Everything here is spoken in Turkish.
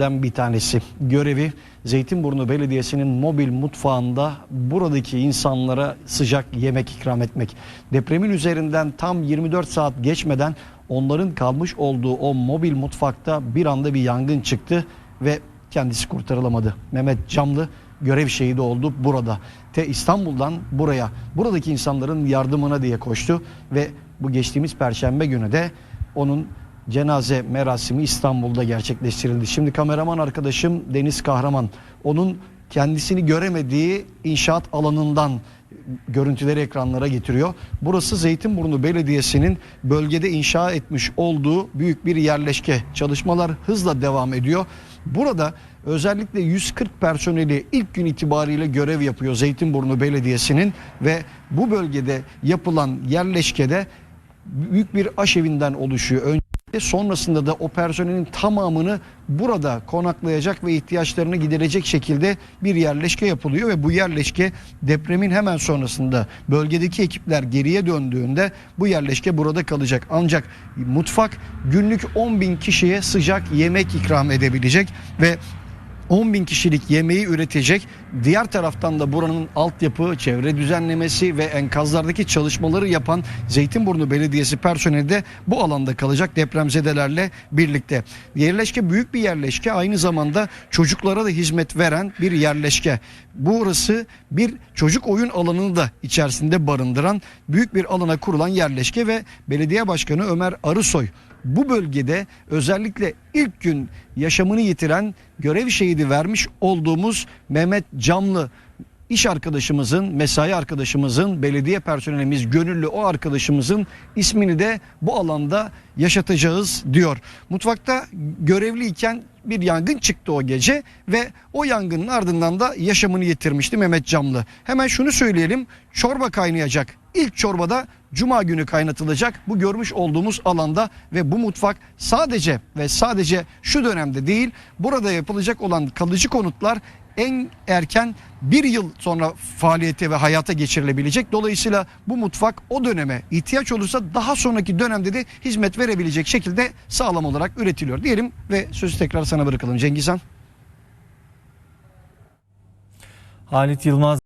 bir tanesi. Görevi Zeytinburnu Belediyesi'nin mobil mutfağında buradaki insanlara sıcak yemek ikram etmek. Depremin üzerinden tam 24 saat geçmeden onların kalmış olduğu o mobil mutfakta bir anda bir yangın çıktı ve kendisi kurtarılamadı. Mehmet Camlı görev şehidi oldu burada. Te İstanbul'dan buraya, buradaki insanların yardımına diye koştu ve bu geçtiğimiz perşembe günü de onun cenaze merasimi İstanbul'da gerçekleştirildi. Şimdi kameraman arkadaşım Deniz Kahraman onun kendisini göremediği inşaat alanından görüntüleri ekranlara getiriyor. Burası Zeytinburnu Belediyesi'nin bölgede inşa etmiş olduğu büyük bir yerleşke. Çalışmalar hızla devam ediyor. Burada özellikle 140 personeli ilk gün itibariyle görev yapıyor Zeytinburnu Belediyesi'nin ve bu bölgede yapılan yerleşkede büyük bir aşevinden oluşuyor. Önce sonrasında da o personelin tamamını burada konaklayacak ve ihtiyaçlarını giderecek şekilde bir yerleşke yapılıyor ve bu yerleşke depremin hemen sonrasında bölgedeki ekipler geriye döndüğünde bu yerleşke burada kalacak. Ancak mutfak günlük 10 bin kişiye sıcak yemek ikram edebilecek ve 10 bin kişilik yemeği üretecek. Diğer taraftan da buranın altyapı, çevre düzenlemesi ve enkazlardaki çalışmaları yapan Zeytinburnu Belediyesi personeli de bu alanda kalacak depremzedelerle birlikte. Yerleşke büyük bir yerleşke aynı zamanda çocuklara da hizmet veren bir yerleşke. Burası bir çocuk oyun alanını da içerisinde barındıran büyük bir alana kurulan yerleşke ve belediye başkanı Ömer Arısoy bu bölgede özellikle ilk gün yaşamını yitiren görev şehidi vermiş olduğumuz Mehmet Camlı iş arkadaşımızın, mesai arkadaşımızın, belediye personelimiz, gönüllü o arkadaşımızın ismini de bu alanda yaşatacağız diyor. Mutfakta görevliyken bir yangın çıktı o gece ve o yangının ardından da yaşamını yitirmişti Mehmet Camlı. Hemen şunu söyleyelim, çorba kaynayacak. İlk çorbada Cuma günü kaynatılacak bu görmüş olduğumuz alanda ve bu mutfak sadece ve sadece şu dönemde değil burada yapılacak olan kalıcı konutlar en erken bir yıl sonra faaliyete ve hayata geçirilebilecek. Dolayısıyla bu mutfak o döneme ihtiyaç olursa daha sonraki dönemde de hizmet verebilecek şekilde sağlam olarak üretiliyor diyelim ve sözü tekrar sana bırakalım Cengiz Han. Halit Yılmaz